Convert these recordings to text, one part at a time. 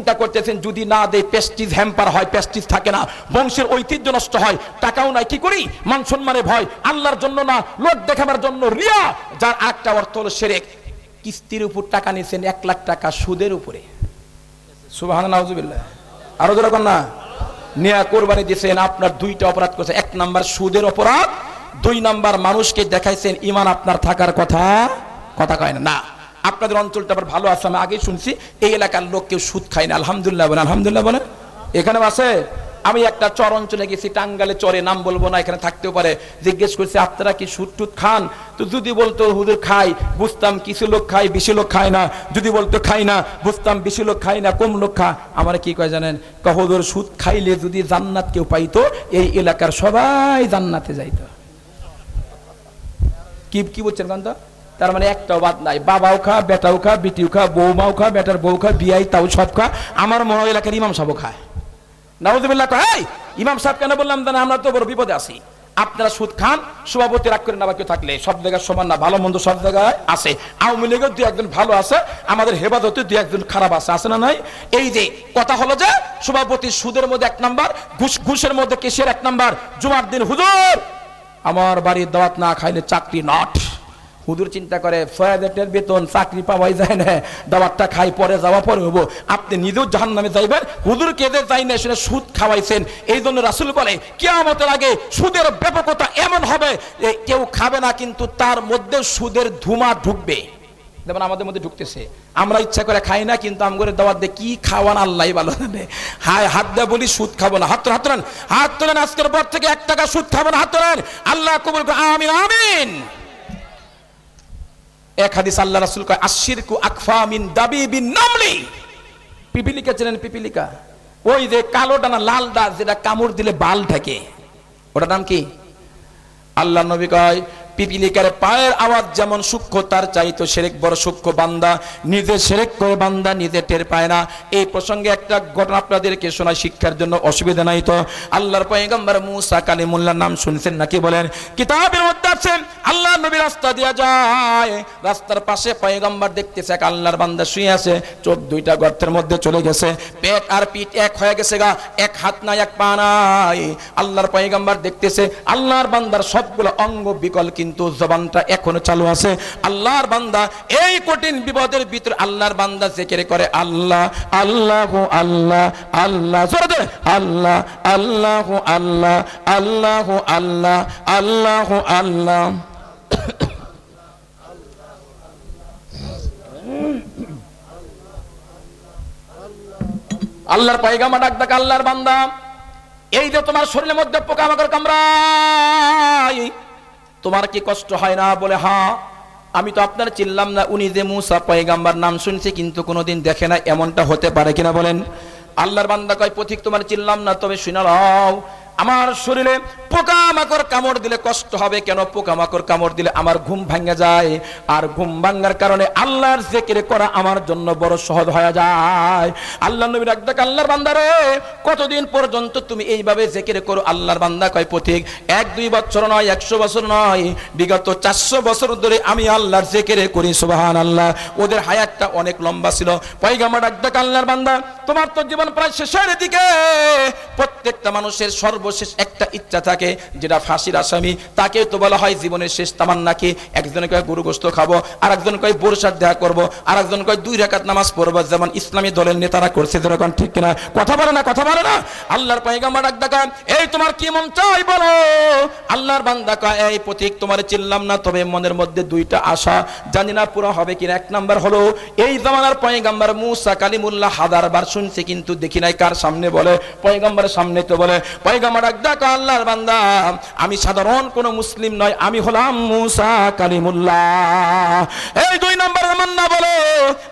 চিন্তা করতেছেন, যদি না দেয় পেস্টিজ হ্যাম্পার হয় পেস্টিজ থাকে না, বংশের ঐতিহ্য নষ্ট হয়, টাকাও নাই, কি করি? মান সম্মানে ভয়, আল্লাহর জন্য না লোক দেখাবার জন্য রিয়া, যার একটা অর্থ হলো সেরেক। কিস্তির উপর টাকা নিয়েছেন এক লাখ টাকা সুদের উপরে। সুবাহান নাউজুবিল্লাহ। আরও না। নিয়া কোরবানি দিয়েছেন আপনার দুইটা অপরাধ করেছে। এক নাম্বার সুদের অপরাধ, দুই নাম্বার মানুষকে দেখাইছেন, ইমান আপনার থাকার কথা কথা কয় না না। আপনাদের অঞ্চলটা আবার ভালো আছে, আমি আগেই শুনছি, এই এলাকার লোক কেউ সুদ খায় না, আলহামদুলিল্লাহ বলে আলহামদুলিল্লাহ বলে এখানেও আছে, আমি একটা চর অঞ্চলে গেছি টাঙ্গালে চরে, নাম বলব না, এখানে থাকতেও পারে, জিজ্ঞেস করছি, আপনারা কি সুদ টুদ খান? তো যদি বলতো, হুজুর, খাই। বুঝতাম, কিছু লোক খায়, বেশি লোক খায় না, যদি বলতো, খাই না। বুঝতাম, বেশি লোক খায় না, কম লোক খা আমার কি কয় জানেন? কহদুর সুদ খাইলে যদি জান্নাত কেউ পাইতো, এই এলাকার সবাই জান্নাতে যাইতো। কি কি বলছেন কান্ত তার মানে একটাও বাদ নাই। বাবাও খা বেটাও খা বিটিও খা বৌমাও খা বেটার বউ খা বিয়াই তাও সব খা। আমার মনে হয় এলাকার ইমাম সাহেব খায়। নাউজুবিল্লাহ কয় "এই, ইমাম সাহেব কেন বললাম জানা আমরা তো বড় বিপদে আছি। আপনারা সুদ খান সভাপতি রাগ করে না বাকি থাকলে। সব জায়গায় সমান না ভালো মন্দ সব জায়গায় আছে। আওয়ামী লীগের দুই একজন ভালো আছে আমাদের হেফাজতে দুই একজন খারাপ আছে। আছে না নাই? এই যে কথা হলো যে সভাপতি সুদের মধ্যে এক নাম্বার ঘুষ ঘুষের মধ্যে কেসের এক নাম্বার? জুমার দিন হুজুর! আমার বাড়ির দাওয়াত না খাইলে চাকরি নট। হুজুর চিন্তা করে ছয় হাজার বেতন চাকরি পাওয়াই যায় না, দাওয়াতটা খাই, পরে যাওয়া, পরে হব। আপনি নিজেও জাহান নামে যাইবেন হুজুর কেঁদে যাই না, সেটা সুদ খাওয়াইছেন। এই জন্য রাসুল বলে, কেয়ামতের আগে সুদের ব্যাপকতা এমন হবে কেউ খাবে না, কিন্তু তার মধ্যে সুদের ধুমা ঢুকবে। যেমন আমাদের মধ্যে ঢুকতেছে। আমরা ইচ্ছা করে খাই না, কিন্তু আম করে দাওয়াত দিয়ে, কি খাওয়ান আল্লাহ ভালো জানে। হায়, হাত দেয় বলি, সুদ খাব না। হাত হাত হাত তোলেন, আজকের পর থেকে এক টাকা সুদ খাব না, হাত তোলেন। আল্লাহ কবুল আমিন আমিন। এক হাদিস আল্লাহ রাসুল কয় আশিরকু আকফা মিন দাবি বিন নামলি। পিপিলিকা চেনেন পিপিলিকা? ওই যে কালো ডানা, লাল ডা যেটা কামড় দিলে বাল থাকে ওটা নাম কি? আল্লাহ নবী কয় পিপিলিকার পায়ের আওয়াজ যেমন সূক্ষ্ম, তার চাইতো সেরেক বড় সূক্ষ্ম বান্দা। নিজে সেরেক করে বান্দা, নিজে টের পায় না। এই প্রসঙ্গে একটা ঘটনা আপনাদেরকে শোনায় শিক্ষার জন্য, অসুবিধা নাই তো। আল্লাহর পয়গম্বর মুসা কালিমুল্লাহ নাম শুনছেন নাকি বলেন? কিতাবের মধ্যে আছে আল্লাহ নবী রাস্তা দিয়া যায়। রাস্তার পাশে পয়গম্বর দেখতেছে এক আল্লাহর বান্দা শুয়ে আছে। চোখ দুইটা গর্তের মধ্যে চলে গেছে। পেট আর পিঠ এক হয়ে গেছে গা, এক হাত নাই, এক পা নাই। আল্লাহর পয়গম্বর দেখতেছে, আল্লাহর বান্দার সবগুলো অঙ্গ বিকল কিন্তু জবানটা এখনও চালু আছে। আল্লাহর বান্দা, এই কঠিন বিপদের ভিতরে আল্লাহর বান্দা জেকের করে, আল্লাহ আল্লাহ আল্লাহ আল্লাহ। জোরে আল্লাহ আল্লাহ আল্লাহ আল্লাহ আল্লাহ আল্লাহ আল্লাহ। আল্লাহর পায়গামা ডাক ডাক, আল্লাহর বান্দা। এই যে তোমার শরীরের মধ্যে পোকামাকড় কামড়ায় তোমার কি কষ্ট হয় না? বলে হ্যাঁ আমি তো আপনার চিনলাম না। উনি যে মুসা পয়গাম্বার, নাম শুনছি কিন্তু কোনোদিন দেখে না এমনটা হতে পারে কিনা বলেন? আল্লাহর বান্দা কয়, পথিক, তোমার চিনলাম না। তবে শুনে আমার শরীরে পোকামাকড় কামড় দিলে কষ্ট হবে। কেন পোকামাকড় কামড় দিলে আমার ঘুম ভাঙে যায়? আর ঘুম ভাঙার কারণে আল্লাহর জেকের করা আমার জন্য বড় সহজ হয়ে যায়। আল্লাহ নবী ডাক আল্লাহর বান্দারে কতদিন পর্যন্ত তুমি এইভাবে জেকের করো? আল্লাহর বান্দা কয়, পথিক, এক, দুই বছর নয়, একশো বছর নয়, বিগত চারশো বছর ধরে আমি আল্লাহর জেকেরে করি সুবাহান আল্লাহ ওদের হায়াতটা অনেক লম্বা ছিল। পয়গামা ডাক, আল্লাহর বান্দা তোমার তো জীবন প্রায় শেষের দিকে। প্রত্যেকটা মানুষের সর্বশেষ একটা ইচ্ছা থাকে, যেটা ফাঁসির আসামি। তাকে তো বলা হয় জীবনের শেষ তামান নাকি একজন কয় গরু গোস্ত খাব আর একজন কয় বর্ষার দেখা করব আর একজন কয় দুই রেখাত নামাজ পড়ব, যেমন ইসলামী দলের নেতারা করছে যেরকম, ঠিক কিনা? কথা বলে না, কথা বলে না। আল্লাহর পাইগামা ডাক ডাকা এই তোমার কি মন চাই বলো? আল্লাহর বান্দা কয়, এই প্রতীক তোমার চিনলাম না, তবে মনের মধ্যে দুইটা আশা। জানি না পুরো হবে কিনা, এক নাম্বার হলো, এই জামানার পয়গাম্বার মুসা কালিমুল্লাহ হাজার বার শুনছে কিন্তু দেখি নাই কার সামনে বলে, পয়গাম্বারের সামনে তো বলে, পয়গাম্বার ডাক, আল্লাহর বান্দা, আমি সাধারণ কোন মুসলিম নয়, আমি হলাম মুসা কালিমুল্লাহ। এই দুই নাম্বার আমার না বলো,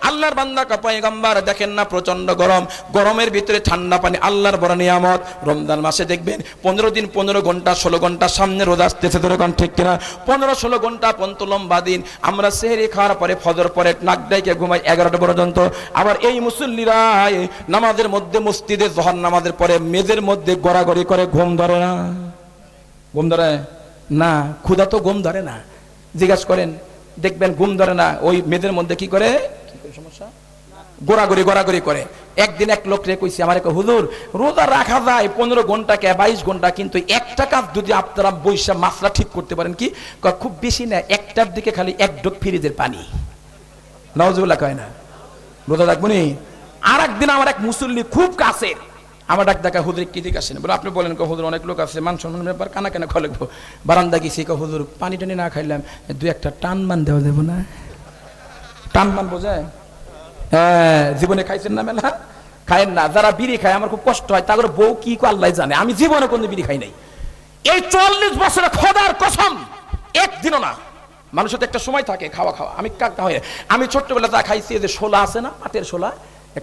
আল্লাহর বান্দা কা পয়গাম্বার, দেখেন না প্রচণ্ড গরম, গরমের ভিতরে ঠান্ডা পানি, আল্লাহর বড় নিয়ামত। রমজান মাসে দেখবেন, পনেরো দিন পনেরো ঘণ্টা, ষোলো ঘণ্টা সামনে রোদ আসতেছে ধরেন ঠিক কিনা? পনেরো, ষোলো ঘণ্টা পন্ত লম্বা দিন, আমরা সেহরি খাওয়ার পরে, ফজর পরে, নাক ডাইকে ঘুমাই এগারোটা পর্যন্ত। আবার এই মুসল্লিরা নামাজের মধ্যে মসজিদে জহর নামাজের পরে মেজের মধ্যে গড়াগড়ি করে ঘুম ধরে না। ঘুম ধরে? না ক্ষুধা তো ঘুম ধরে না। জিজ্ঞাসা করেন দেখবেন ঘুম ধরে না। ওই মেয়েদের মধ্যে কি করে? সমস্যা? গোড়াগড়ি গোড়াগড়ি করে। একদিন এক লোক রে কইছি আমার একটা হুজুর রোজা রাখা যায় পনেরো ঘণ্টা কে বাইশ ঘণ্টা কিন্তু একটা কাজ যদি আপনারা বৈশা মাসলা ঠিক করতে পারেন কি? খুব বেশি না একটার দিকে খালি এক ডোক ফ্রিজের পানি। নওয়াজুল্লাহ কয় না। রোজা রাখব নি? আর একদিন আমার এক মুসল্লি খুব কাছের। আমার ডাক দেখা, হুজুর কি দিকে আসেন। বলে, আপনি বলেন কো, হুজুর, অনেক লোক আছে, মান সম্মান ব্যাপার, কানা কেন খা লাগবো? বারান্দা গেছি, কো, হুজুর, পানি টানি না খাইলাম, দু একটা টান মান দেওয়া দেবো না? টান মান বোঝায়? হ্যাঁ জীবনে খাইছেন না মেলা? খায়েন না। যারা বিড়ি খায়, আমার খুব কষ্ট হয়। তাদের বউ কি আল্লাহ জানে। আমি জীবনে কোনো বিড়ি খাই নাই। এই চল্লিশ বছরে খোদার কসম, একদিনও না। মানুষের একটা সময় থাকে, খাওয়া খাওয়া। আমি কাকটা হয়ে, আমি ছোট্টবেলা তা খাইছি যে শোলা আছে না, পাটের শোলা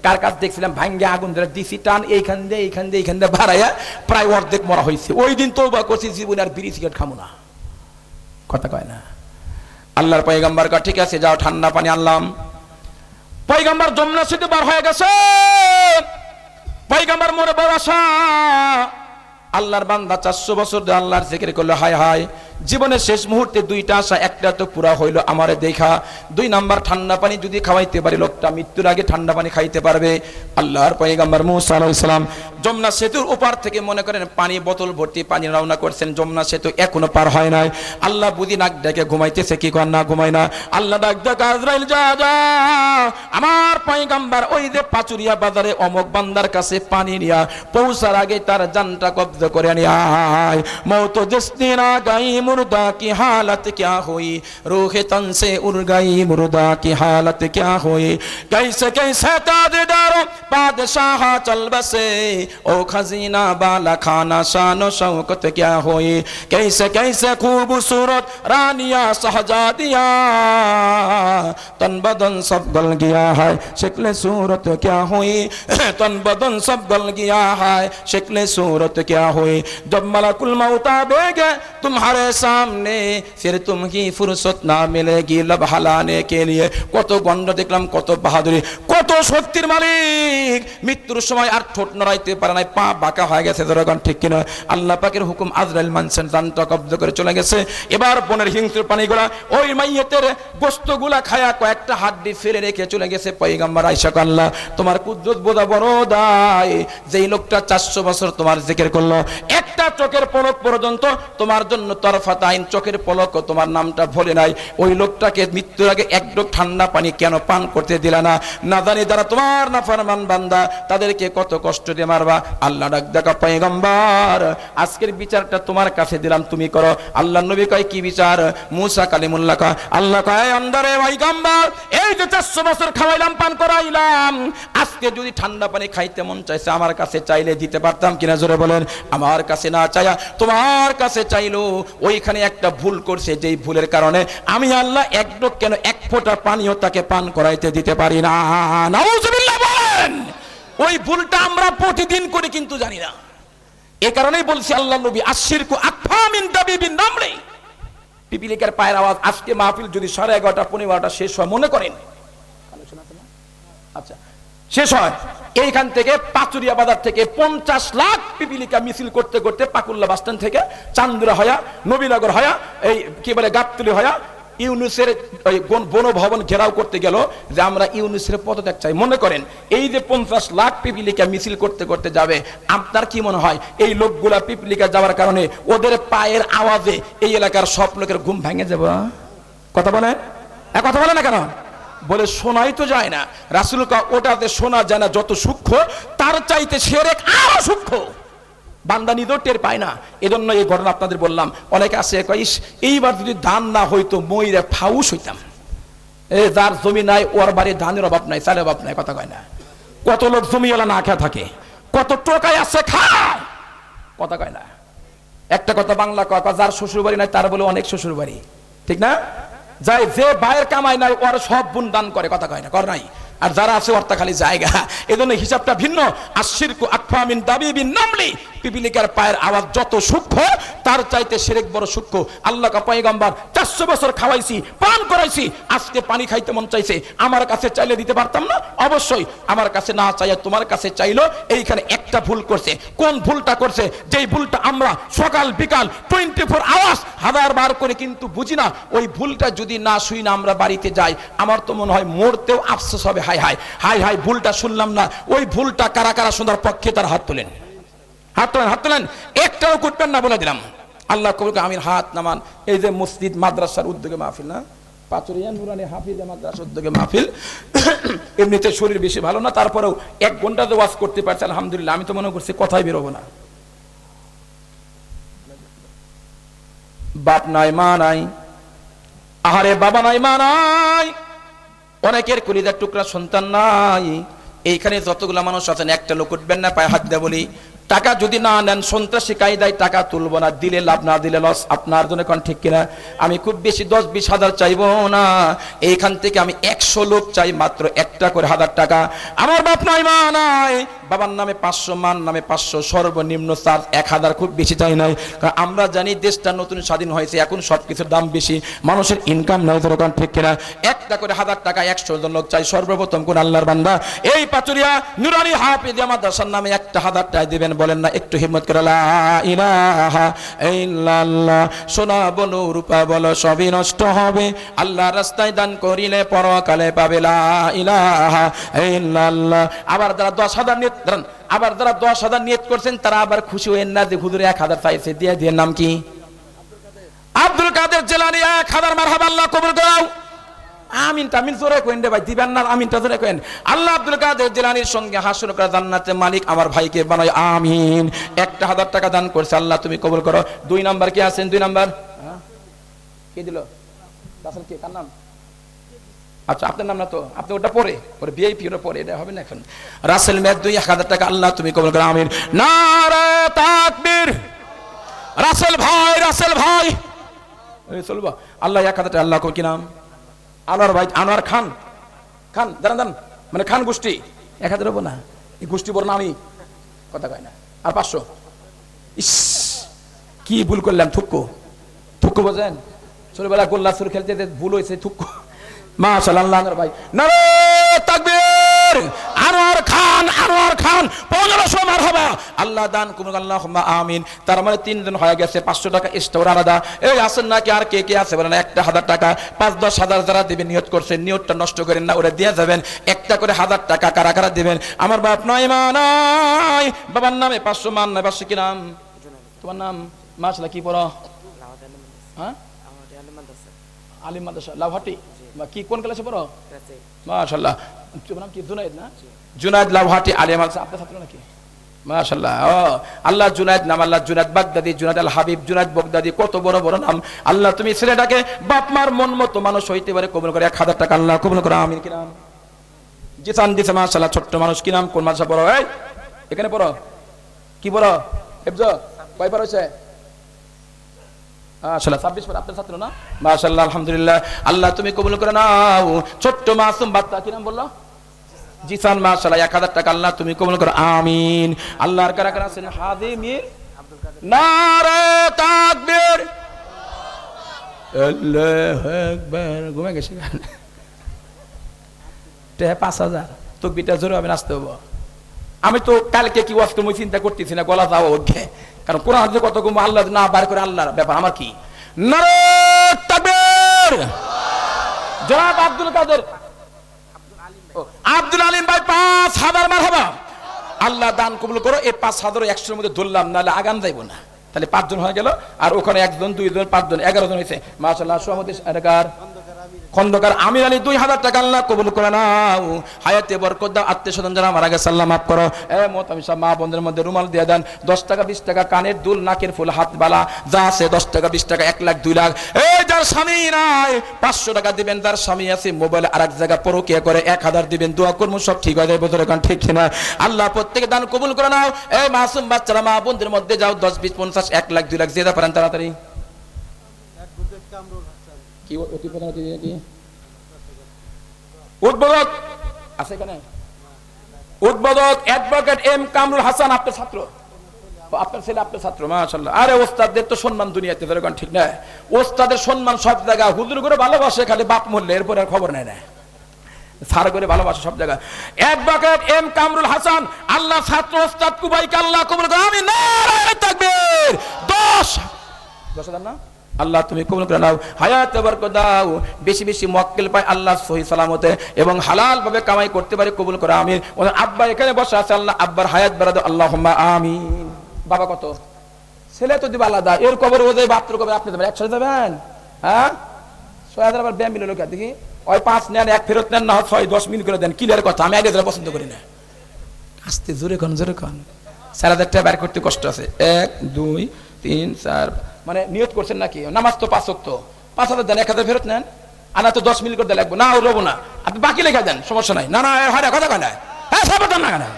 কার কাছ দেখছিলাম? ভাঙ্গে আগুন ধরে দিছি টান, এইখান দিয়ে এইখান দিয়ে এইখান দিয়ে ভাড়াইয়া প্রায় অর্ধেক মরা হয়েছে ওই দিন তো বা করছি, জীবনে আর বিড়ি সিগারেট খামো না। কথা কয় না। আল্লাহর পয়গাম্বার কা ঠিক আছে, যাও ঠান্ডা পানি আনলাম। পয়গাম্বার যমুনা সিদ্ধি বার হয়ে গেছে। পয়গাম্বার মোরে বড় আশা। আল্লাহর বান্দা চারশো বছর আল্লাহর জিকির করল, হায় হায় জীবনের শেষ মুহূর্তে দুইটা আশা, একটা তো পুরা হইল আমারে দেখা। দুই নাম্বার, ঠান্ডা পানি যদি খাওয়াইতে পারি, লোকটা মৃত্যুর আগে ঠান্ডা পানি খাইতে পারবে। আল্লাহর পয়গাম্বার মুসা আলাইহিস সালাম যমুনা সেতুর ওপার থেকে মনে করেন পানি বোতল ভর্তি পানি রওনা করছেন। যমুনা সেতু এখনও পার হয় নাই। আল্লাহ বুঝি নাক ডেকে ঘুমাইতেছে, কি কর না ঘুমায় না? আল্লাহ ডাক ডাক আজরাইল, যা যা। আমার পয়গাম্বার ওই যে পাচুরিয়া বাজারে অমক বান্দার কাছে পানি নিয়া, পৌঁছার আগে তার জানটা কব্জ করে নিয়ে। মৌত জিসদিনা গাই मुर्दा की हालत क्या हुई रूह तन से उड़ गई मुर्दा की हालत क्या हुई कैसे कैसे ताजदारो बादशाह चल बसे ओ खजीना बाला खाना शान शौकत क्या हुई कैसे कैसे खूबसूरत रानिया सहजा दिया तन बदन सब गल गया है शक्ल सूरत क्या हुई तन बदन सब गल गया है शक्ल सूरत क्या हुई जब मलकुल मौता बेगे तुम्हारे सामने फिर तुम की फुर्सत ना मिलेगी लब हलाने के लिए কত গন্ড দেখলাম কত বাহাদুরি কত শক্তির মালিক মৃত্যুর সময় আর ঠোঁট নড়াইতে পারে নাই পা বাঁকা হয়ে গেছে জনগণ ঠিক কিনা আল্লাহ পাকের হুকুম আজরাইল মানছেন জানটা কব্জ করে চলে গেছে এবার বনের হিংস্র পানিগুলা ওই মাইয়েতের গোস্তগুলা খায়া কয়েকটা হাড্ডি ফেলে রেখে চলে গেছে পয়গাম্বার আইসা আল্লাহ তোমার কুদ্দুত বোধা বড় দায় যেই লোকটা চারশো বছর তোমার জিকির করলো একটা চোখের পলক পর্যন্ত তোমার জন্য তরফাত আইন চোখের পলক তোমার নামটা ভোলে নাই। ওই লোকটাকে মৃত্যুর আগে এক ডোক ঠান্ডা পানি কেন পান করতে দিলা না? না জানি যারা তোমার না ফরমান বান্দা, তাদেরকে কত কষ্ট দিয়ে মারবা। আল্লাহ ডাক, দেখা পয়গম্বর, আজকের বিচারটা তোমার কাছে দিলাম, তুমি করো। আল্লাহ নবী কয়, কি বিচার? মুসা কালিমুল্লাহ কয়, আল্লাহ কয়, অন্দরে পয়গম্বর, এই যে চারশো বছর খাওয়াইলাম, পান করাইলাম। আজকে যদি ঠান্ডা পানি খাইতে মন চাইছে, আমার কাছে চাইলে দিতে পারতাম কিনা জোরে বলেন? আমার কাছে না চাইয়া তোমার কাছে চাইলো ওইখানে একটা ভুল করছে, যেই ভুলের কারণে আমি আল্লাহ এক কেন এক ফোঁটা পানিও তাকে পান করাইতে দিতে পারি না। বলেন, ওই ভুলটা আমরা প্রতিদিন করি কিন্তু জানি না। এ কারণেই বলছি, আল্লাহ নবী আশিরকু আকফামিন দাবিবিন নামলে পিপিলিকার পায়ের আওয়াজ, আজকে মাহফিল যদি সাড়ে এগারোটা, পনেরো বারোটা শেষ হয়, মনে করেন? আচ্ছা শেষ হয়? এইখান থেকে পাচুরিয়া বাজার থেকে পঞ্চাশ লাখ পিপিলিকা মিছিল করতে করতে পাকুল্লা বাসস্ট্যান্ড থেকে চান্দুরা হয়া, নবীনগর হয়া, এই কি বলে গাবতুলি হয়া, ইউনুসের বন- বনভবন ঘেরাও করতে গেল যে আমরা ইউনুসের পদত্যাগ চাই। মনে করেন, এই যে পঞ্চাশ লাখ পিপিলিকা মিছিল করতে করতে যাবে, আপনার কি মনে হয় এই লোকগুলা পিপিলিকা যাওয়ার কারণে ওদের পায়ের আওয়াজে এই এলাকার সব লোকের ঘুম ভেঙে যাব? কথা বলে এ কথা বলে না কেন? বলে শোনাই তো যায় না। রাসুল ওটাতে শোনা যায় না যত সূক্ষ্ম তার চাইতে সেরেক আরও সূক্ষ্ম। বান্দা নিজেও টের পায় না। এজন্য এই ঘটনা আপনাদের বললাম। অনেকে আছে কয়, ইস এইবার যদি ধান না হইতো ময়রা ফাউস হইতাম। এ যার জমি নাই ওর বাড়ি ধানের অভাব নাই চালের অভাব নাই কথা কয় না। কত লোক জমিওয়ালা না খেয়ে থাকে কত টোকায় আছে খায় কথা কয় না। একটা কথা বাংলা কয়, যার শ্বশুর বাড়ি নাই তার বলে অনেক শ্বশুর বাড়ি ঠিক না? যাই যে ভাইয়ের কামাই নাই, ওর সব বুন দান করে, কথা কয় না, কর নাই। আর যারা আছে অর্থা খালি জায়গা। এজন্য হিসাবটা ভিন্ন। আশির আকফামিন দাবিবিন নামলি। পিপিলিকার পায়ের আওয়াজ যত সূক্ষ্ম, তার চাইতে সেরেক বড় সূক্ষ্ম। আল্লাহ পয়গম্বর, চারশো বছর খাওয়াইছি, পান করাইছি, আজকে পানি খাইতে মন চাইছে। আমার কাছে চাইলে দিতে পারতাম না? অবশ্যই। আমার কাছে না চাইয়া তোমার কাছে চাইলো, এইখানে একটা ভুল করছে। কোন ভুলটা করছে? যেই ভুলটা আমরা সকাল, বিকাল টোয়েন্টি ফোর আওয়ার্স হাজার বার করে কিন্তু বুঝি না, ওই ভুলটা যদি না শুই না আমরা বাড়িতে যাই, আমার তো মনে হয় মরতেও আফসোস হবে হাই হাই হাই হাই ভুলটা শুনলাম না। ওই ভুলটা কারা কারা শোনার পক্ষে তার হাত তোলেন। হাত তোলেন হাত তোলেন। একটাও কুটবেন না বলে দিলাম। আল্লাহ কবুলকে আমির হাত নামান। এই যে মসজিদ, মাদ্রাসার উদ্যোগে মাহফিল, না? পাচুরিয়া নুরানি হাফিজ মাদ্রাসার উদ্যোগে মাহফিল। এমনিতে শরীর বেশি ভালো না, তারপরেও এক ঘণ্টা ওয়াজ করতে পারছে, আলহামদুলিল্লাহ, আমি তো মনে করছি কথাই বেরোবো না। বাপ নাই, মা নাই, আহারে বাবা নাই, মা নাই, অনেকের কলিজার টুকরা সন্তান নাই। এইখানে যতগুলো মানুষ আছেন, একটা লোক উঠবেন না, পায়ে হাত দিয়ে বলি টাকা যদি না নেন, সন্ত্রাসী কায়দায় টাকা তুলবো না, দিলে লাভ না, দিলে লস আপনার জন্য কোন ঠিক কিনা? আমি খুব বেশি দশ, বিশ হাজার চাইব না। এইখান থেকে আমি একশো লোক চাই মাত্র একটা করে হাজার টাকা। আমার বাপ নাই, মা নাই। বাবার নামে পাঁচশো মান নামে পাঁচশো, সর্বনিম্ন চার্জ এক হাজার খুব বেশি চাই নাই। কারণ আমরা জানি দেশটা নতুন স্বাধীন হয়েছে, এখন সব কিছুর দাম বেশি। মানুষের ইনকাম নাই ওখান ঠিক কিনা? একটা করে হাজার টাকা একশো জন লোক চাই। সর্বপ্রথম কোন আল্লাহর বান্দা, এই পাচুরিয়া, নুরানি আমার দশার নামে একটা হাজার টাকা দিবেন বলেন না একটু হিম্মত করে ইল্লাল্লাহ। সোনা বলো রূপা বলো সবই নষ্ট হবে। আল্লাহ রাস্তায় দান করিলে পরকালে পাবে আবার যারা দশ হাজার দাঁড়ান, আবার যারা দশ হাজার নিয়ত করছেন তারা আবার খুশি হয়েন না যে হুজুরে এক হাজার চাইছে। দিয়ে দিয়ে নাম কি? আব্দুল কাদের জেলানি এক হাজার মার আল্লাহ কবুল করাও। আমিন জোরে কইন রে ভাই, দিবেন না, আমিনটা জোরে আল্লাহ আব্দুল কাদের জিলানির সঙ্গে হাসুর করা জান্নাতের মালিক আমার ভাইকে বানায়, আমিন। একটা হাজার টাকা দান করছে, আল্লাহ তুমি কবুল করো। দুই নাম্বার আছেন, দুই নাম্বার? হ্যাঁ? কে দিল? রাসেল কে, কার নাম? আচ্ছা আপনার নাম না তো? আপনি ওটা পরে পরে ভিআইপি ওটা পরে, এটা হবে না এখন। রাসেল মেদ দুই, এক হাজার টাকা, আল্লাহ তুমি কবুল করো, আমিন। নারে রাসেল ভাই রাসেল ভাই! আল্লাহ এক হাজার টাকা, আল্লাহ কি নাম? আনোয়ার ভাই আনোয়ার খান। খান জানান জান মানে খান গোষ্ঠী। এক হাজার হব না। এই গোষ্ঠী বড় না আমি কথা কয় না। আর পাঁচশো। ইস কি ভুল করলাম থুক্কু থুক্কু বোঝেন? ছোটবেলা গোল্লা সুর খেলতে ভুল হয়েছে থুক্কু মাশাআল্লাহ আল্লাহ আনোয়ার ভাই। নারে তাকবীর! আনোয়ার খান আনোয়ার খান! পনেরোশো মার হবা। আল্লাহ দান কুমুক আল্লাহ আমিন। তার মানে তিন দিন হয়ে গেছে পাঁচশো টাকা স্টোর আলাদা। এই আসেন নাকি আর কে কে আছে বলেন? একটা হাজার টাকা পাঁচ দশ হাজার যারা দেবেন নিয়ত করছেন নিয়তটা নষ্ট করেন না ওরা দিয়ে যাবেন। একটা করে হাজার টাকা কারা কারা দেবেন? আমার বাপ নয় মা নাই। বাবার নামে পাঁচশো মান নয় পাঁচশো কি নাম? তোমার নাম? মাসলা কি পড়ো? হ্যাঁ? আলিম মাদ্রাসা লাভহাটি বা কি কোন ক্লাসে পড়ো? মাশাল্লাহ তোমার নাম কি? জুনাইদ না? জুনাইদ লাভহাটি আলিম মাদ্রাসা আপনার ছাত্র নাকি? মাশাল্লাহ আল্লাহ জুনাইদ নাম, Allah Junaid Baghdadi, Junaid al Habib, Junaid Baghdadi, কত বড় বড় নাম। আল্লাহ, তুমি ছেলেটাকে মন মতো মানুষ হইতে পারে, কবুল করে এক হাজার টাকা আল্লাহ কবুল করে, আমিন কি নাম জিসান দিছে মাশাল্লাহ ছোট্ট মানুষ, কি নাম, কোন মাদ্রাসা পড়ো? এই, এখানে পড়ো। কি পড়ো? হেফজ কয়বার হয়েছে? মাশাআল্লাহ, ছাব্বিশ পর আপনার ছাত্র না? মাশাআল্লাহ, আলহামদুলিল্লাহ, আল্লাহ তুমি কবুল করে নাও। ছোট্ট মাসুম বাচ্চা, কি নাম বলল? জিসান মাশাআল্লাহ এক হাজার টাকা আল্লাহ তুমি কবুল করো, আমিন। আল্লাহর কারা কারা আছেন হাদিমির নারে তাকবীর। আল্লাহু আকবার। ঘুমে গেছে তে পাঁচ হাজার। তকবিটা জোরে হবে, নাচতে হব। আমি তো কালকে কি ওয়াজ করব, চিন্তা করতেছি না, গলা যাওয়া ওকে। কারণ কোরআন হাদিসে কত কম আল্লাহ না বার করে আল্লাহর ব্যাপার, আমার কি? নারে তাকবীর! জনাব আব্দুল কাদের আব্দুল আলিম ভাই, পাঁচ হাজার মার হবা। আল্লাহ দান কবুল করো, এই পাঁচ হাজার একশোর মধ্যে ধরলাম, নাহলে আগান যাইব না। তাহলে পাঁচজন হয়ে গেল, আর ওখানে একজন, দুইজন, পাঁচজন, এগারো জন হয়েছে। মাসাল্লাহ সহমতি খন্দকার আমির আলী দুই হাজার টাকা আল্লাহ কবুল করে নাও। হায়াতে বরকত দাও আত্মীয় স্বজন যারা মারা গেছে আল্লাহ মাফ করো। এ মত আমি সব মা বোনদের মধ্যে রুমাল দিয়ে দেন, দশ টাকা, বিশ টাকা, কানের দুল, নাকের ফুল, হাত বালা, যা আছে দশ টাকা, বিশ টাকা, এক লাখ, দুই লাখ। এই যার স্বামী নাই, পাঁচশো টাকা দিবেন, যার স্বামী আছে, মোবাইলে আর এক জায়গা পরকিয়া করে এক হাজার দিবেন, দোয়া করব, সব ঠিক হয়ে যাবে এখন ঠিক না আল্লাহ প্রত্যেকে দান কবুল করে নাও। এ মাসুম বাচ্চারা, মা বোনদের মধ্যে যাও, দশ, বিশ, পঞ্চাশ, এক লাখ, দুই লাখ দিয়ে পারেন তাড়াতাড়ি। কি অতি প্রধান অতিথি নাকি? উদ্বোধক আছে এখানে? উদ্বোধক অ্যাডভোকেট এম কামরুল হাসান আপনার ছাত্র? আপনার ছেলে আপনার ছাত্র মাশাল্লাহ আরে ওস্তাদদের তো সম্মান দুনিয়াতে যেরকম ঠিক না ওস্তাদের সম্মান সব জায়গায় হুজুর করে ভালোবাসে খালি বাপ মরলে এরপরে আর খবর নেয় না। সার করে ভালোবাসে সব জায়গায়। অ্যাডভোকেট এম কামরুল হাসান আল্লাহ ছাত্র ওস্তাদ কুবাইকে আল্লাহ কবুল করে আমি নারায়ণ তাকবীর। দশ দশ হাজার না? আল্লাহ তুমি কবুল করে নাও। হায়াত দাও। বেশি বেশি মক্কেল পায় আল্লাহ সহি সালামতে এবং হালাল ভাবে কামাই করতে পারে কবুল করে, আমিন। ওনার আব্বা এখানে বসে আছে আল্লাহ, আব্বার হায়াত বাড়াদো আল্লাহ আমিন। বাবা কত? ছেলে তো দিবা আলাদা। এর কবর ও যাবে বাত্র কবর, আপনি দেবেন একসাথে দেবেন হ্যাঁ? ছয় হাজার আবার ব্যায়াম মিলে লোক দেখি। ওই পাঁচ নেন, এক ফেরত নেন, না ছয়, দশ মিনিট করে দেন। কিলের কথা, আমি আগে ধরে পছন্দ করি না। আস্তে, জোরে কন জোরে কন। চার বের করতে কষ্ট আছে। এক, দুই, তিন, চার মানে নিয়ত করছেন নাকি? নামাজ তো পাঁচ তো পাঁচ হাজার দেন, এক হাজার ফেরত নেন। আনা তো দশ মিনিট করে লাগবো। না, ও রবো না। আপনি বাকি লেখা দেন, সমস্যা নাই। না না হয় না, কথা কয় না। হ্যাঁ না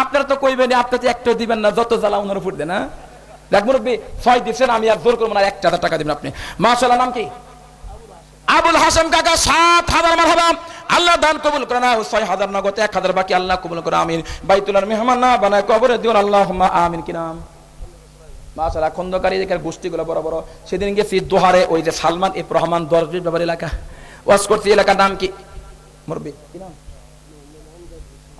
আপনারা তো কইবেন আপনার একটা দিবেন না, যত জ্বালা ওনার উপর দেন হ্যাঁ? দেখ, মুরব্বী, ছয় দিচ্ছেন আমি আর জোর করব না এক হাজার টাকা দিবেন আপনি। নাম কি? আবুল হাসান কাকা, সাত হাজার মারহাবা। আল্লাহ দান কবুল করে না ছয় হাজার নগদ, এক হাজার বাকি আল্লাহ কবুল করে, আমিন। বাইতুলার মেহমান না বানায় কবরে দিও আল্লাহ আমিন, কি নাম? মাশাল্লাহ খন্দকারী এখানে গোষ্ঠীগুলো বড় বড়। সেদিন গেছি দোহারে ওই যে সালমান এফ রহমান দরজির ব্যাপার এলাকা ওয়াজ করছি এলাকার নাম কি? মুরব্বী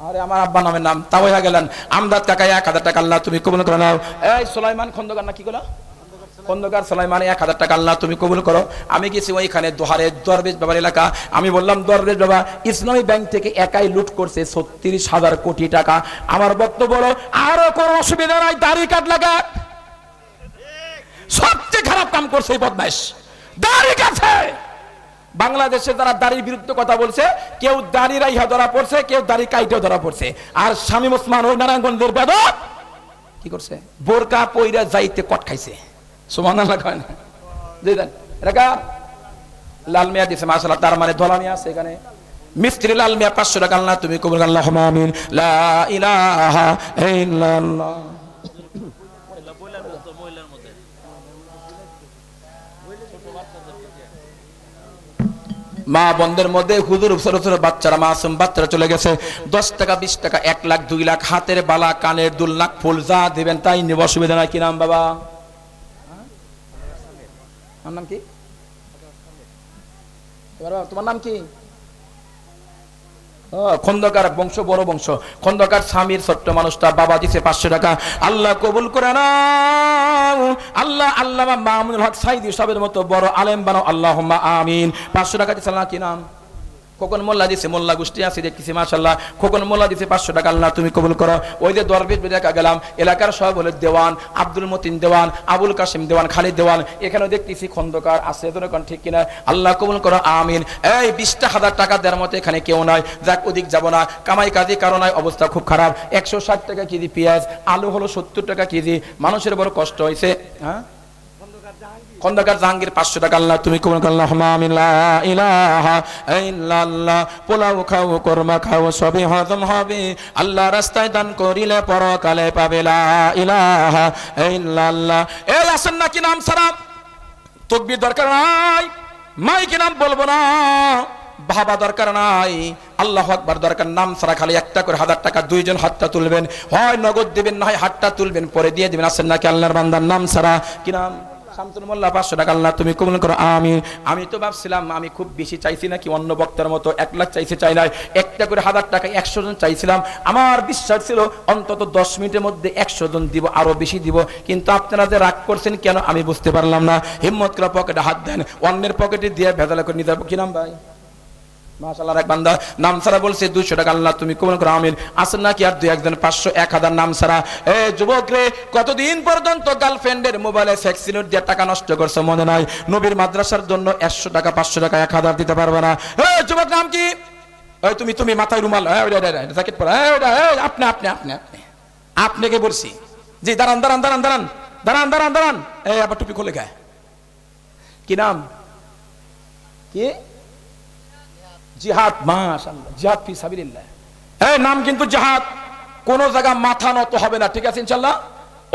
আরে আমার আব্বা নামের নাম তাও হয়ে গেলেন। আমদাদ কাকা, এক হাজার টাকা আল্লাহ তুমি কবুল করে নাও। এই সোলাইমান খন্দকার না কি গুলো খন্দকার সোলাইমান, এক হাজার টাকা আল্লাহ তুমি কবুল করো। আমি গেছি ওইখানে দোহারে দরবেশ বাবার এলাকা। আমি বললাম, দরবেশ বাবা, ইসলামী ব্যাংক থেকে একাই লুট করছে ছত্রিশ হাজার কোটি টাকা। আমার বক্তব্য আরও কোনো অসুবিধা নাই, দাড়ি কাট লাগা সবচেয়ে খারাপ কাম করছে এই বদমাইশ। দাড়ি কাছে বাংলাদেশে যারা দাড়ির বিরুদ্ধে কথা বলছে, কেউ দাড়ি রাইহা ধরা পড়ছে, কেউ দাড়ি কাইটেও ধরা পড়ছে। আর শামীম ওসমান ওই নারায়ণগঞ্জের বেদক কি করছে? বোরকা পইরা যাইতে কট খাইছে। সমান কয় না? দেন। কার? লাল মিয়া দিছে, মাশাআল্লাহ, তার মানে ধলা মিয়া আছে এখানে। মিস্ত্রি লাল মিয়া, পাঁচশো টাকা আল্লাহ, তুমি কবুল আল্লাহ লা ইলাহা ইল্লাল্লাহ। মা বন্ধের মধ্যে হুজুর ছোট ছোট বাচ্চারা, মাসুম বাচ্চারা চলে গেছে। দশ টাকা, বিশ টাকা, এক লাখ, দুই লাখ, হাতের বালা, কানের দুল লাখ ফুল, যা দেবেন তাই নিব, অসুবিধা নাই। কি নাম বাবা? নাম কি? তোমার নাম কি? খন্দকার বংশ, বড় বংশ। খন্দকার স্বামীর ছোট্ট মানুষটা বাবা দিছে পাঁচশো টাকা। আল্লাহ কবুল করে নাও। আল্লাহ আল্লাহ মামুনুল হক সাইদি সাহেবের মতো বড় আলেম বানো আল্লাহ আমিন। পাঁচশো টাকা দিচ্ছে আল্লাহ, কি নাম? খোকন মোল্লা দিছে, মোল্লা গোষ্ঠী আছে, দেখতেছি মাশাল্লাহ খোকন মোল্লা দিছে, পাঁচশো টাকা, আল্লাহ তুমি কবুল করো। ওই যে দরবেশ দেখা গেলাম, এলাকার সব হলো দেওয়ান, আব্দুল মতিন দেওয়ান, আবুল কাসিম দেওয়ান, খালিদ দেওয়ান। এখানেও দেখতেছি খন্দকার আছে, এজন্য ঠিক কিনা? আল্লাহ কবুল করো, আমিন। এই বিশটা হাজার টাকা দেওয়ার মতো এখানে কেউ নাই, যাক, ওদিক যাব না। কামাই কাজে কারণ অবস্থা খুব খারাপ। একশো ষাট টাকা কেজি পেঁয়াজ, আলু হলো সত্তর টাকা কেজি। মানুষের বড় কষ্ট হয়েছে হ্যাঁ? খন্দকার জাহাঙ্গীর? পাঁচশো টাকা আল্লাহ, তুমি করো। আল্লাহ পোলাও খাও, কর্মা খাও, সবই হজম হবে। আল্লাহ রাস্তায় দান করিলে পরকালে পাবে লা ইলাহা ইল্লাল্লাহ। এই আসেন নাকি নাম সারা তকবির দরকার নাই। মাইকে নাম বলব না। ভাবা দরকার নাই। আল্লাহ আকবার দরকার। নাম ছাড়া খালি একটা করে হাজার টাকা, দুইজন হাতটা তুলবেন। হয় নগদ দিবেন, না হয় হাতটা তুলবেন, পরে দিয়ে দিবেন। আসেন নাকি আল্লাহর বান্দার নাম ছাড়া? কি নাম? শামসুল মোল্লা, পাঁচশো টাকা আল্লাহ তুমি কবুল করো আমি আমি তো ভাবছিলাম, আমি খুব বেশি চাইছি নাকি অন্য বক্তার মতো এক লাখ চাইছে, চাই নাই। একটা করে হাজার টাকা একশো জন চাইছিলাম। আমার বিশ্বাস ছিল, অন্তত দশ মিনিটের মধ্যে একশো জন দিব, আরও বেশি দিব। কিন্তু আপনারা যে রাগ করছেন কেন, আমি বুঝতে পারলাম না। হিম্মত করে পকেটে হাত দেন। অন্যের পকেটে দিয়ে ভেজালা করে নিতে পারব কিনাম ভাই? মাশাআল্লাহ এক বান্দা। নাম ছাড়া বলছে দুইশো টাকা, আল্লাহ তুমি কবুল করো, আমিন। নাকি আর দুই একজন, পাঁচশো এক হাজার নাম ছাড়া। এ যুবক রে, কতদিন পর্যন্ত গার্লফ্রেন্ডের মোবাইলে সেক্সিনোট দিয়ে টাকা নষ্ট করছে মনে নাই? নবীর মাদ্রাসার জন্য একশো টাকা, পাঁচশো টাকা, এক হাজার দিতে পারবে না। এ যুবক, নাম কি? ওই তুমি তুমি মাথায় রুমাল জ্যাকেট পরা আপনি আপনি আপনি আপনি। আপনাকে বলছি। জি, দাঁড়ান দাঁড়ান দাঁড়ান দাঁড়ান। দাঁড়ান দাঁড়ান দাঁড়ান। এই আবার টুপি খুলে গায়ে কি নাম? কি? জিহাদ, মাশাআল্লাহ, জিহাদ ফি সাবিলিল্লাহ। এই নাম কিন্তু জিহাদ। কোন জায়গা মাথা নত হবে না, ঠিক আছে ইনশাআল্লাহ?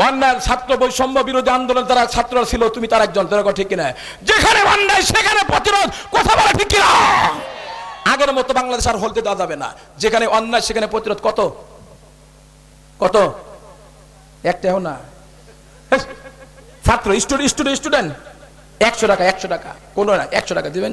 অন্যায়, ছাত্র বৈষম্য বিরোধী আন্দোলন যারা ছাত্র ছিল, তুমি তার একজন, তোর ঠিক কিনা? যেখানে অন্যায়, সেখানে প্রতিরোধ, কথা বলা ঠিক কিনা? আগের মতো বাংলাদেশ আর হলতে দেওয়া যাবে না। যেখানে অন্যায়, সেখানে প্রতিরোধ, কত? কত? একটাও না। ছাত্র, স্টুডেন্ট স্টুডেন্ট একশো টাকা একশো টাকা, কোনো না, একশো টাকা দিবেন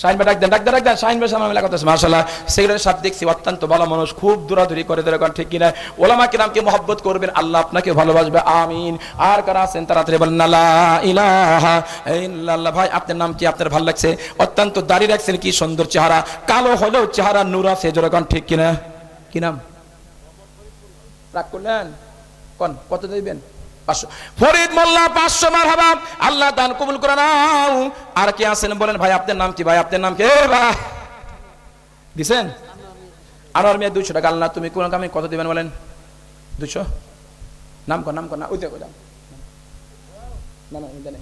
শাহিন ভাই ডাক দেন ডাক দেন ডাক দেন। শাহিন ভাই মাশাল্লাহ সেক্রেটারি সাহেব দেখছি, অত্যন্ত ভালো মানুষ, খুব দূরাদূরি করে ধরে ঠিক কিনা? ওলামা কিরামকে মহব্বত করবেন, আল্লাহ আপনাকে ভালোবাসবে, আমিন। আর কারা আছেন তাড়াতাড়ি বলেন লা ইলাহা ইল্লাল্লাহ। ভাই, আপনার নাম কি? আপনার ভালো লাগছে? অত্যন্ত দাড়ি রাখছেন, কি সুন্দর চেহারা। কালো হলেও চেহারা নূর আছে যেরকম ঠিক কিনা? কি নাম? রাগ করলেন? কোন, কত দিবেন? পাঁচশো। ফরিদ মোল্লা, পাঁচশো মার হাবা আল্লাহ দান কবুল করে নাও। আর কে আছেন বলেন, ভাই, আপনার নাম কি? ভাই, আপনার নাম কে? ভাই। দিছেন? আনোয়ার মিয়া দুইশো টাকা। আল্লাহ, তুমি কোন কামে কত দেবেন বলেন? দুশো নাম কর নাম কর না ওই দেখো। না না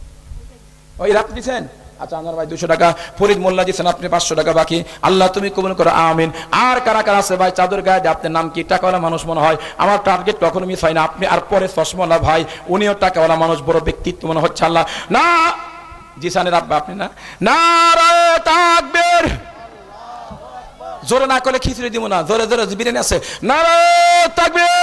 ওই রাত দিছেন? আচ্ছা আনোয়ার ভাই, দুশো টাকা। ফরিদ মোল্লা আপনি পাঁচশো টাকা বাকি। আল্লাহ, তুমি কবুল করো, আমিন। আর কারা কারা আছে ভাই? চাদর গায়ে আপনার নাম কি? টাকাওয়ালা মানুষ মনে হয়। আমার টার্গেট কখনো মিস হয় না, আপনি আর পরে চশমলা ভাই, উনিও টাকাওয়ালা মানুষ, বড় ব্যক্তিত্ব মনে হচ্ছে আল্লাহ। না, জিসানের আব্বা আপনি না? না জোরে না করলে খিচুড়ি দিব না। জোরে জোরে, বিরিয়ানি আছে। তাকবীর।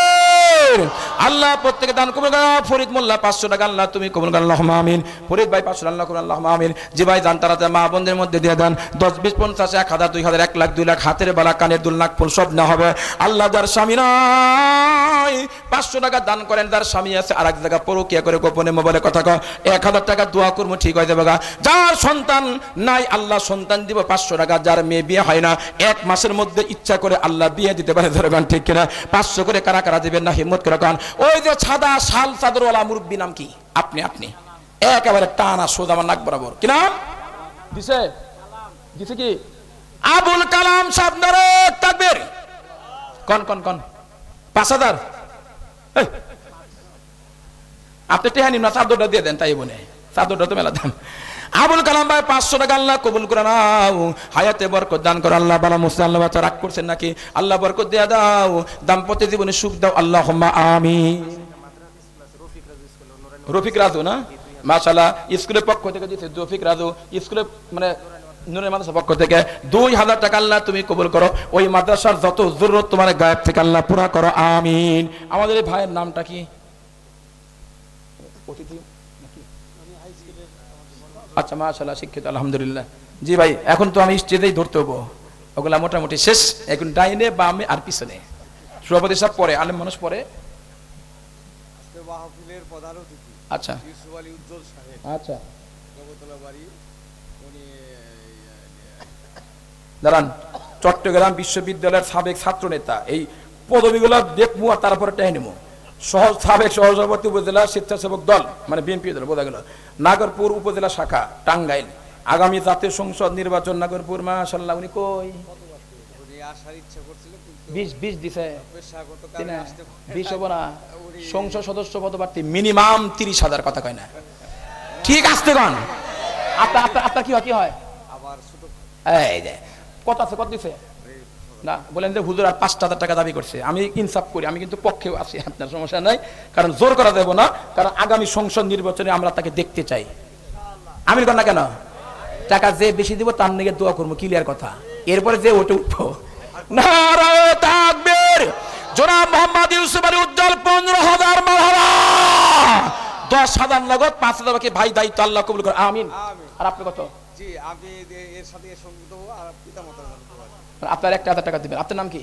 আল্লাহ প্রত্যেকে দান কবুল ফরিদ মোল্লা পাঁচশো টাকা, আল্লাহ তুমি কবুল আল্লাহ আমিন। ফরিদ ভাই পাঁচশো আল্লাহ করো আল্লাহ আমিন। যে ভাই দান তারা মা বোনদের মধ্যে দিয়ে দেন। দশ, বিশ, পঞ্চাশ, এক হাজার, দুই হাজার, এক লাখ, দুই লাখ, হাতের বেলা, কানের দুল লাখ ফুল, সব না হবে। আল্লাহ যার স্বামী নাই, পাঁচশো টাকা দান করেন। যার স্বামী আছে আর এক জায়গা পরকিয়া করে গোপনে মোবাইলে কথা কয়, এক হাজার টাকা দোয়া করব, ঠিক হয়ে যাবে। যার সন্তান নাই, আল্লাহ সন্তান দিব পাঁচশো টাকা। যার মেয়ে বিয়ে হয় না, এক মাসের মধ্যে ইচ্ছা করে আল্লাহ বিয়ে দিতে পারে। ধরে গান ঠিক কিনা? পাঁচশো করে কারা কারা দিবেন না? হিম্মত করে গান ওই যে সাদা শাল চাদরওয়ালা মুরব্বী নাম কি? আপনি আপনি। একেবারে টানা সোজা আমার নাক বরাবর। কি নাম? দিছে। দিছে কি? আবুল কালাম সাহেব নারে তাকবীর। কন কন কন। পাঁচ হাজার। আপনি টেহানি না চাদরটা দিয়ে দেন তাই বলে। চাদরটা তো মেলা দাম। আবুল কালাম ভাই পাঁচশো টাকা আল্লাহ কবুল করে নাও। হায়াতে বরকত দান করো, আল্লাহ বালা মুসলিম আল্লাহ বাচ্চা রাগ করছেন নাকি? আল্লাহ বরকত দেয়া দাও, দাম্পত্য জীবনে সুখ দাও আল্লাহ আমি রফিক রাজু না? মাশাল্লাহ স্কুলের পক্ষ থেকে দিচ্ছে রফিক রাজু। স্কুলের মানে নুরের মাদ্রাসার পক্ষ থেকে দুই হাজার টাকা আল্লাহ তুমি কবুল করো। ওই মাদ্রাসার যত জরুরত তোমার গায়েব থেকে আল্লাহ পুরা করো, আমিন। আমাদের ভাইয়ের নামটা কি? অতিথি? আচ্ছা মাশাল্লাহ শিক্ষিত আলহামদুলিল্লাহ। জি ভাই এখন তো আমি স্টেজেই ধরতে হব। ওগুলা মোটামুটি শেষ। এখন ডাইনে বামে আর পিছনে। সভাপতি সাহেব পরে আলেম মানুষ পরে। মাহফিলের প্রধান অতিথি আচ্ছা। ইউসুফ আলী উজ্জ্বল সাহেব। আচ্ছা। জগতলা বাড়ি উনি দাঁড়ান। চট্টগ্রাম বিশ্ববিদ্যালয়ের সাবেক ছাত্র নেতা এই পদবিগুলো দেখব আর তারপরে টেনে নেব। সহ সাবেক সহসভাপতি উপজেলা স্বেচ্ছাসেবক দল মানে বিএনপি দল বোঝা গেল নাগরপুর উপজেলা শাখা, টাঙ্গাইল। আগামী জাতীয় সংসদ নির্বাচন নাগরপুর মাশাল্লাহ উনি কই? সংসদ সদস্য পদপ্রার্থী মিনিমাম তিরিশ হাজার কথা কয় না। ঠিক আসতে আপনার আপনার আপনার কি হয় কি হয়? কত আছে, কত দিছে? না, বলেন যে হুজুর আর পাঁচটা হাজার টাকা দাবি করছে। আমি ইনসাফ করি, আমি কিন্তু পক্ষেও আছি, আপনার সমস্যা নাই। কারণ জোর করা দেবো না, কারণ আগামী সংসদ নির্বাচনে আমরা তাকে দেখতে চাই। আমি না কেন? টাকা যে বেশি দিব তার নিকে দোয়া করব ক্লিয়ার কথা। এরপরে যে ওটা উঠবো। মোহাম্মদ ইউসুফ আলী উজ্জ্বল পনেরো হাজার দশ হাজার নগদ, পাঁচ হাজার বাকি, ভাই দায়িত্ব আল্লাহ কবুল করে আমিন। আর আপনি কত? জি, আমি এর সাথে আর। আপনার একটা হাজার টাকা দেবেন। আপনার নাম কি?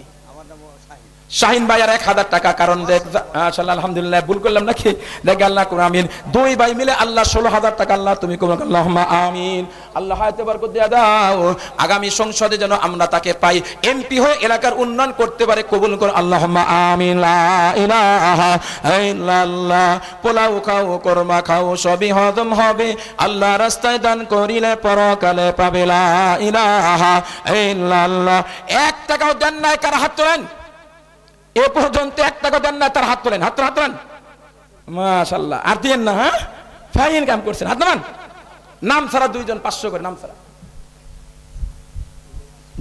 শাহিন ভাই আর এক হাজার টাকা কারণ দেখ মাশাআল্লাহ, আলহামদুলিল্লাহ ভুল করলাম নাকি? দেখ আল্লাহ কোন আমিন। দুই ভাই মিলে আল্লাহ ষোলো হাজার টাকা আল্লাহ তুমি কবুল করো। আল্লাহুম্মা আমিন। আল্লাহ দাও। আগামী সংসদে যেন আমরা তাকে পাই এমপি হয়ে এলাকার উন্নয়ন করতে পারে কবুল কর আল্লাহুম্মা আমিন। পোলাও খাও কর্মা খাও সবই হজম হবে। আল্লাহ রাস্তায় দান করিলে পরকালে পাবে। এক টাকাও দেন নাই কার হাত তোলেন? এ পর্যন্ত এক টাকা দেন না তার হাত তোলেন হাত হাত তোলেন। মাশাল্লাহ আর দিয়েন না হ্যাঁ? ফাইন কাম করছেন হাত নামান। নাম ছাড়া দুইজন পাঁচশো করে নাম ছাড়া।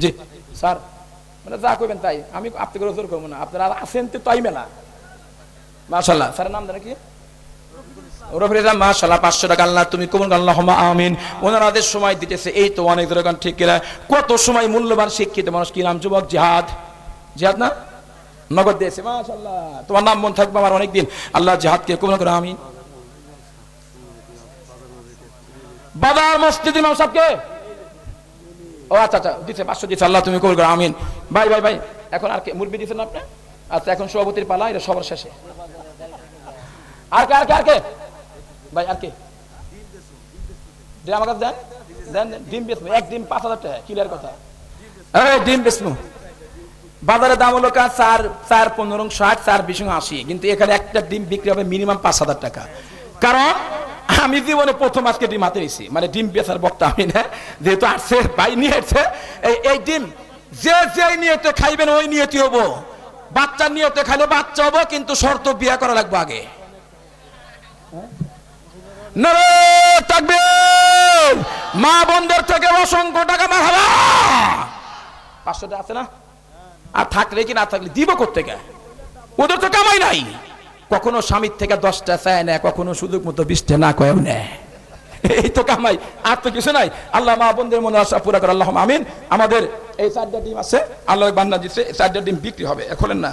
জি স্যার মানে যা করবেন তাই। আমি আপনাকে জোর করব না। আপনারা আছেন তো তাই মেলা। মাশাল্লাহ স্যারের নাম জানে কি? রফিরা মাশাল্লাহ পাঁচশো টাকা আল্লাহ তুমি কবুল করো, আল্লাহুম্মা আমিন। ওনারাদের সময় দিতেছে এই তো অনেক দরকার ঠিক কত সময় মূল্যবান শিক্ষিত মানুষ কি নাম? যুবক জিহাদ। জিহাদ না? নগদ দিয়েছে মাশাল্লাহ তোমার নাম মন থাকবে আমার অনেক দিন আল্লাহ জিহাদকে কবুল করো বাদার মসজিদ ইমাম সাহেবকে? ও আচ্ছা আচ্ছা পাঁচশো দিচ্ছে আল্লাহ তুমি কবুল আমিন। ভাই ভাই ভাই, এখন আর কে মুরবি দিচ্ছেন আপনি? আচ্ছা এখন সভাপতির পালা, এটা সবার শেষে। আর কে আর কে আর কে? ভাই, আর কে? আমার কাছে, দেন। দেন। ডিম বেচবো। এক পাঁচ হাজার টাকা কিলার কথা। ডিম বেচবো। বাজারের দাম হলো চার চার পনেরো, ষাট, চার বিশ, আশি। কিন্তু এখানে একটা ডিম বিক্রি হবে মিনিমাম পাঁচ হাজার টাকা। কারণ আমি জীবনে প্রথম আজকে ডিম হাতে নিয়েছি মানে ডিম বেচার বক্তা আমি না, যেহেতু আসছে, ভাই নিয়ে আসছে। এই এই ডিম যে যে নিয়তে খাইবেন, ওই নিয়তি হব। বাচ্চার নিয়তে খাইলে বাচ্চা হব, কিন্তু শর্ত বিয়া করা লাগবে আগে। মা বন্ধের থেকে অসংখ্য টাকা মারহাবা পাঁচশো টাকা আছে না? আর থাকলে কি না থাকলে দিব গে ওদের তো কামাই নাই। কখনো স্বামীর থেকে দশটা চায় না কখনো সুযোগ মতো বিশটা না কয়েও নেয়। এই তো কামাই, আর তো কিছু নাই। আল্লাহ মা বোনদের মনে আশা পুরা করে আল্লাহ আমিন। আমাদের এই চারটা ডিম আছে, আল্লাহ বান্না দিচ্ছে চারটা ডিম বিক্রি হবে। এখন না।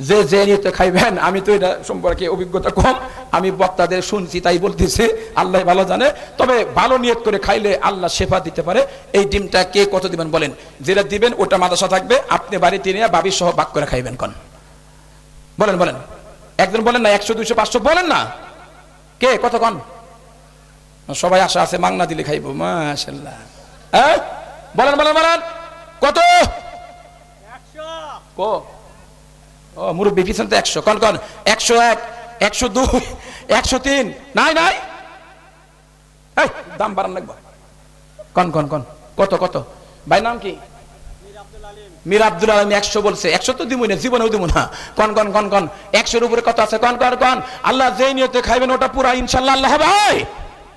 যে যে নিতে খাইবেন আমি তো এটা সম্পর্কে অভিজ্ঞতা কম আমি বক্তাদের শুনছি তাই বলতেছি আল্লাহ ভালো জানে। তবে ভালো নিয়ত করে খাইলে আল্লাহ শেফা দিতে পারে। এই ডিমটা কে কত দিবেন বলেন? যেটা দিবেন ওটা মাদাসা থাকবে আপনি বাড়িতে নিয়ে বাবি সহ বাক করে খাইবেন কন। বলেন বলেন। একজন বলেন না একশো দুইশো পাঁচশো বলেন না। কে কত কন? সবাই আশা আছে মাংনা দিলে খাইবো মাশাল্লাহ হ্যাঁ? বলেন বলেন বলেন। কত? কো? ও, মুরব্বী, পিছন তো একশো। কন কন, একশো এক, একশো দুই, একশো তিন। নাই নাই। দাম বাড়ান লাগবে। কন কন কন, কত কত? ভাই, নাম কি? মীর আব্দুল আলম একশো বলছে। একশো তো দিবই না, জীবনেও দিব না। কন কন কন কন, একশোর উপরে কত আছে? কন কন কন, আল্লাহ যেই নিয়তে খাইবেন, ওটা পুরা ইনশাল্লাহ আল্লাহ ভাই।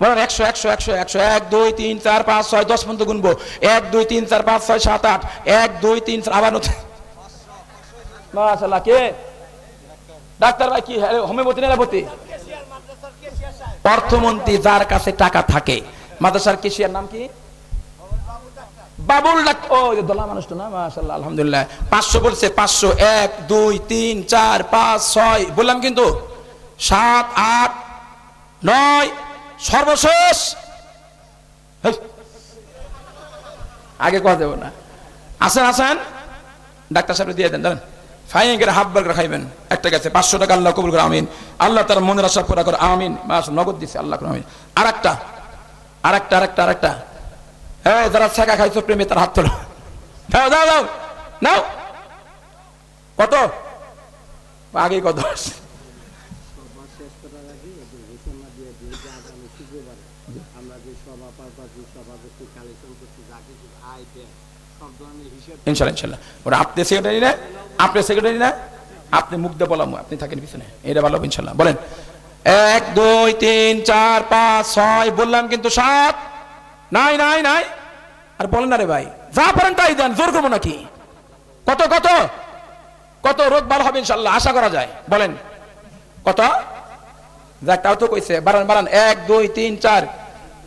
বলেন একশো একশো একশো একশো, এক, দুই, তিন, চার, পাঁচ, ছয়, দশ পর্যন্ত গুনবো। এক, দুই, তিন, চার, পাঁচ, ছয়, সাত, আট, এক, দুই, তিন, চার, আবার নতুন মাশাআল্লাহ, কে? ডাক্তার ভাই, কি? হোমিওপ্যাথি না অর্থমন্ত্রী যার কাছে টাকা থাকে, মাদ্রাসার কেশিয়ার নাম কি? বাবুল ডাক্তার, ও দোলা মানুষ তো না আলহামদুলিল্লাহ। পাঁচশো বলছে, পাঁচশো এক, দুই, তিন, চার, পাঁচ, ছয়, বললাম কিন্তু সাত, আট, নয়, সর্বশেষ। আগে কথা দেবো না। আসেন আসেন। ডাক্তার সাহেব দিয়ে দেন জানেন ফাইন করে হাফ বার্গার খাইবেন। একটা গেছে, পাঁচশো টাকা আল্লাহ কবুল করে, আমিন। আল্লাহ তার মনের আশা পুরা করে, আমিন। মাস নগদ দিছে আল্লাহ করে, আমিন। আর একটা আর একটা আর একটা আর একটা হ্যাঁ যারা ছেঁকা খাইছো, প্রেমে তার হাত তোলো। দাও দাও দাও, নাও। কত? আগে কত? ইনশাল্লাহ ইনশাল্লাহ। ওরা আপনি সেক্রেটারি না, আপনি সেক্রেটারি না, আপনি মুখ দিয়ে বলাম আপনি থাকেন পিছনে। এটা ভালো, ইনশাল্লাহ। বলেন, এক, দুই, তিন, চার, পাঁচ, ছয়, বললাম কিন্তু সাত। নাই নাই নাই। আর বলেন না রে ভাই, যা পারেন তাই দেন, জোর করব নাকি? কত কত? কত রোগ ভালো হবে ইনশাল্লাহ, আশা করা যায়। বলেন, কত? যাক, তাও তো কইছে। বাড়ান বাড়ান। এক, দুই, তিন, চার।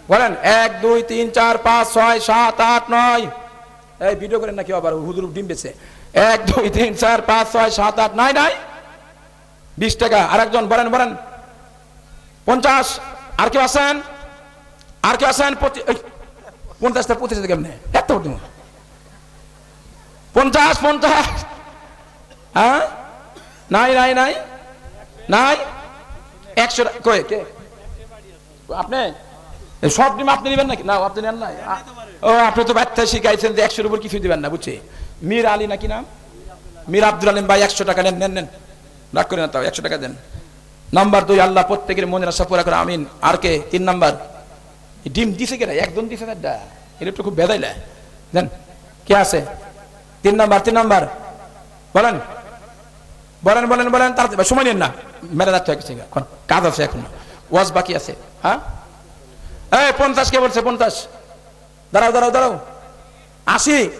বলেন, এক, দুই, তিন, চার, পাঁচ, ছয়, সাত, আট, নয়। এই ভিডিও করেন নাকি আবার হুদুর ডিম বেছে এক দুই তিন চার পাঁচ ছয় সাত আট নয় নাই বিশ টাকা। আরেকজন বলেন বলেন। পঞ্চাশ। আর কেউ আছেন? আর কেউ এই, পঞ্চাশটা পঁচিশ কেমনে? এত পঞ্চাশ পঞ্চাশ। হ্যাঁ? নাই নাই নাই। নাই? একশো কই? কে? আপনি? সব ডিম আপনি নেবেন নাকি? না আপনি নেন নাই। ও, আপনি তো বাচ্চা শিখাইছেন যে একশোর উপর কিছু দিবেন না, বুঝছি? মীর আলী নাকি নাম? মীর আব্দুল আলিম ভাই, একশো টাকা নেন নেন নেন। রাগ করে না তাও, একশো টাকা দেন। নাম্বার দুই, আল্লাহ প্রত্যেকের মনের আশা পুরা করে, আমিন। আর কে? তিন নাম্বার ডিম দিছে কেনা একজন দিছে না এটা একটু খুব বেদাইলে দেন, কে আছে? তিন নাম্বার তিন নাম্বার। বলেন। বলেন বলেন বলেন, তার সময় নেন না। মেরে যাচ্ছে কাজ আছে এখন। ওয়াজ বাকি আছে। হ্যাঁ? এই পঞ্চাশ কে বলছে, পঞ্চাশ? দাঁড়াও দাঁড়াও দাঁড়াও। আসি।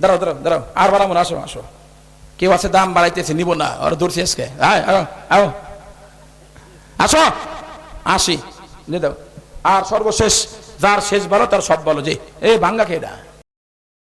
দাঁড়াও দাঁড়াও দাঁড়াও। আর বাড়াবো না, আসো আসো। কেউ আছে, দাম বাড়াইতেছে, নিব না। ওরা শেষকে আয় আও আসো। আসি। দাও আর সর্বশেষ, যার শেষ বলো তার সব বলো যে এ ভাঙ্গা খেয়ে